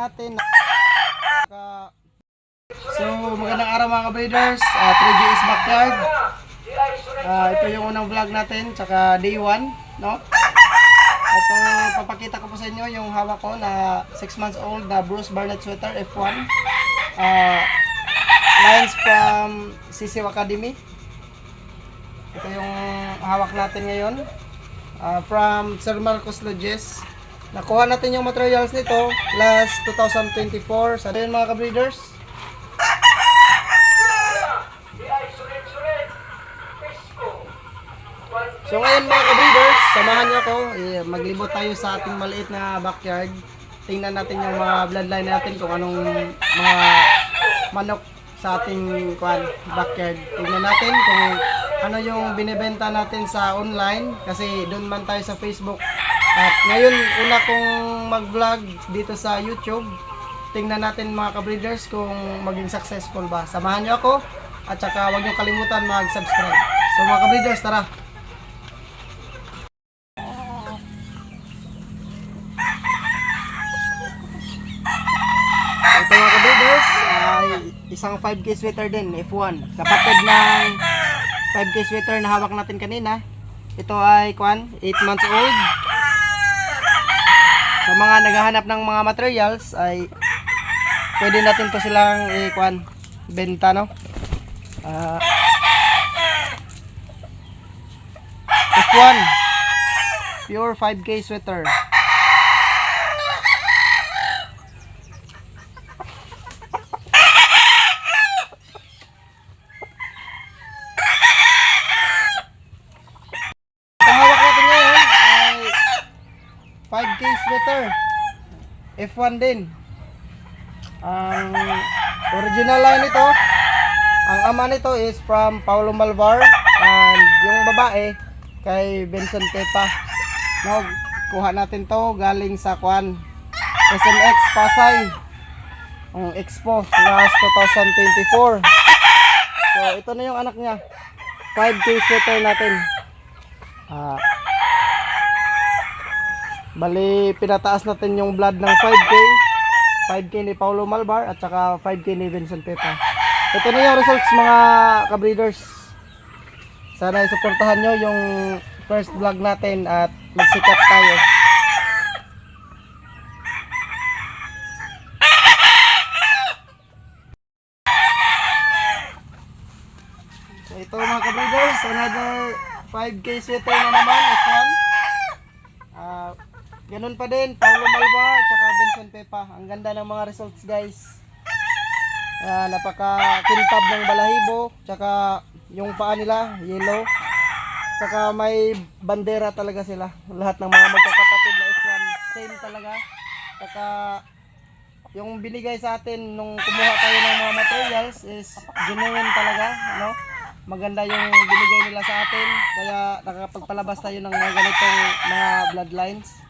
natin na So, magandang araw mga ka-breeders. Uh, 3G is backyard. Ah, ito yung unang vlog natin, tsaka day 1, no? Ito, papakita ko po sa inyo yung hawak ko na 6 months old na Bruce Barnett sweater F1. Ah, lines from Sisiw Academy. Ito yung hawak natin ngayon. Ah, from Sir Marcos Lodges. Nakuha natin yung materials nito last 2024. Sa yun mga ka-breeders. So ngayon mga ka-breeders, samahan niyo ako. Eh, maglibot tayo sa ating maliit na backyard. Tingnan natin yung mga bloodline natin kung anong mga manok sa ating kwan, backyard. Tingnan natin kung ano yung binibenta natin sa online kasi doon man tayo sa Facebook. At ngayon, una kong mag-vlog dito sa YouTube. Tingnan natin mga ka-breeders kung maging successful ba. Samahan niyo ako at saka huwag niyo kalimutan mag-subscribe. So mga ka-breeders, tara! Ito mga kabiders, ay isang 5K sweater din, F1. Kapatid ng 5K sweater na hawak natin kanina. Ito ay, kwan, 8 months old. Sa mga naghahanap ng mga materials, ay pwede natin to silang i-kwan, benta, no? Ah, F1. Pure 5K sweater. Ang hawak natin ngayon ay 5K sweater. F1 din. Ang original line nito, ang ama nito is from Paulo Malvar and yung babae kay Benson Tepa. No, kuha natin to galing sa Kwan SMX Pasay. Ang Expo last 2024. So ito na yung anak niya. 5K sweater natin. Ah. Bali, pinataas natin yung blood ng 5K. 5K ni Paulo Malbar at saka 5K ni Vincent Pepa. Ito na yung results mga kabreeders. Sana isuportahan nyo yung first vlog natin at magsikap tayo. So ito mga kabreeders, another 5K sweater na naman, F1. Ganun pa din, Paulo Malvar, tsaka Vincent Pepa. Ang ganda ng mga results guys. Ah, napaka kintab ng balahibo, tsaka yung paa nila, yellow. Tsaka may bandera talaga sila. Lahat ng mga magkakapatid na F1, same talaga. Tsaka yung binigay sa atin nung kumuha tayo ng mga materials is genuine talaga, no? Maganda yung binigay nila sa atin, kaya nakapagpalabas tayo ng mga ganitong mga bloodlines.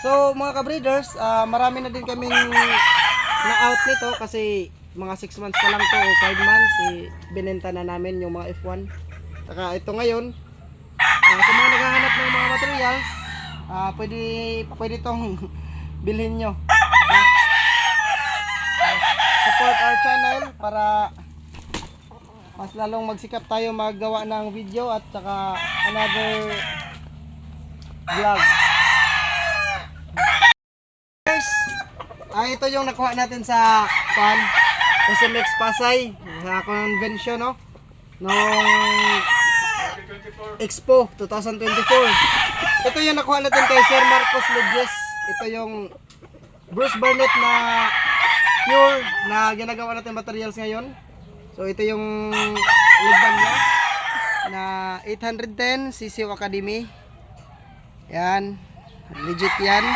So, mga ka-breeders, ah, marami na din kaming na-out nito kasi mga 6 months pa lang to o 5 months, eh, binenta na namin yung mga F1. Saka ito ngayon, ah, sa mga naghahanap ng mga materials, ah, pwede, pwede tong bilhin nyo. support our channel para mas lalong magsikap tayo maggawa ng video at saka another vlog. Guys, ah, ito yung nakuha natin sa pan SMX Pasay sa convention no nung Expo 2024. Ito yung nakuha natin kay Sir Marcos Lodges. Ito yung Bruce Barnett na pure na ginagawa natin materials ngayon. So ito yung ligban niya na 810 CCO Academy. Yan. Legit yan.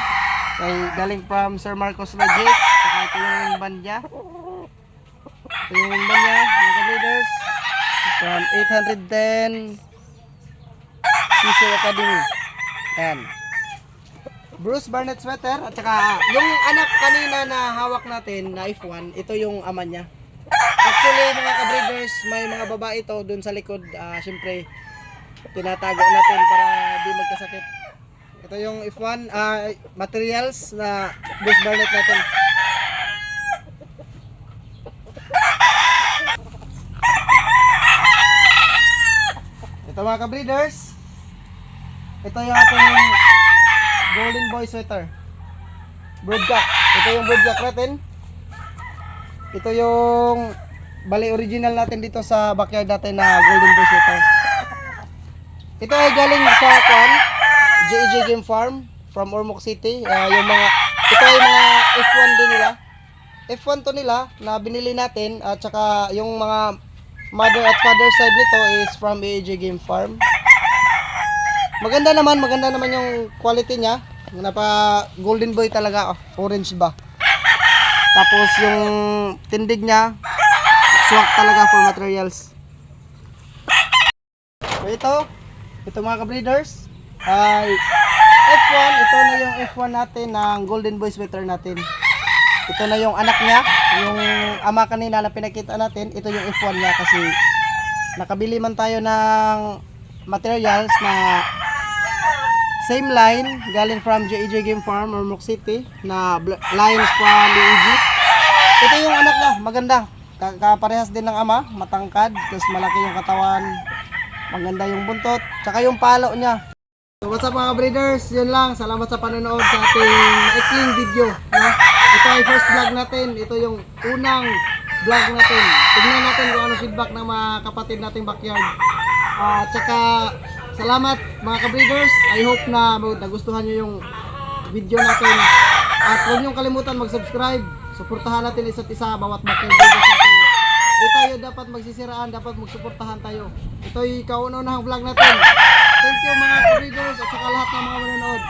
Kay galing from Sir Marcos Lodges. Saka ito yung band niya. Ito yung band niya, mga leaders. From 810 CCO Academy. Yan. Bruce Barnett sweater at saka yung anak kanina na hawak natin na F1, ito yung ama niya. Actually mga ka-breeders, may mga babae ito dun sa likod. Ah, Siyempre, tinatago natin para di magkasakit. Ito yung F1 ah, materials na base barnet natin. Ito mga ka-breeders. Ito yung ating golden boy sweater. Broodcock. Ito yung broodcock natin. Ito yung bali original natin dito sa backyard natin na golden boy sweater. Ito ay galing sa Kwan, JJ Game Farm from Ormoc City. Ah, yung mga ito ay mga F1 din nila. F1 to nila na binili natin at saka yung mga mother at father side nito is from AJ Game Farm. Maganda naman, maganda naman yung quality niya. Napa golden boy talaga, oh, orange ba. Tapos yung tindig niya, swak talaga for materials. So ito, ito mga ka-breeders, ay F1, ito na yung F1 natin ng golden boy sweater natin. Ito na yung anak niya, yung ama kanina na pinakita natin, ito yung F1 niya kasi nakabili man tayo ng materials na same line galing from JJ Game Farm or Mook City na lines from DEG. Ito yung anak niya, maganda. Ka- Kaparehas din ng ama, matangkad, tapos malaki yung katawan, maganda yung buntot, tsaka yung palo niya. So what's up mga breeders? Yun lang. Salamat sa panonood sa ating maikling video. No? Ito ay first vlog natin. Ito yung unang vlog natin. Tignan natin kung ano feedback ng mga kapatid nating backyard. At tsaka salamat mga ka-breeders. I hope na nagustuhan nyo yung video natin. At huwag nyo kalimutan mag-subscribe. Suportahan natin isa't isa bawat backyard videos natin. Di tayo dapat magsisiraan, dapat magsuportahan tayo. Ito yung kauna-unahang vlog natin. Thank you mga ka-breeders at saka lahat ng mga manonood.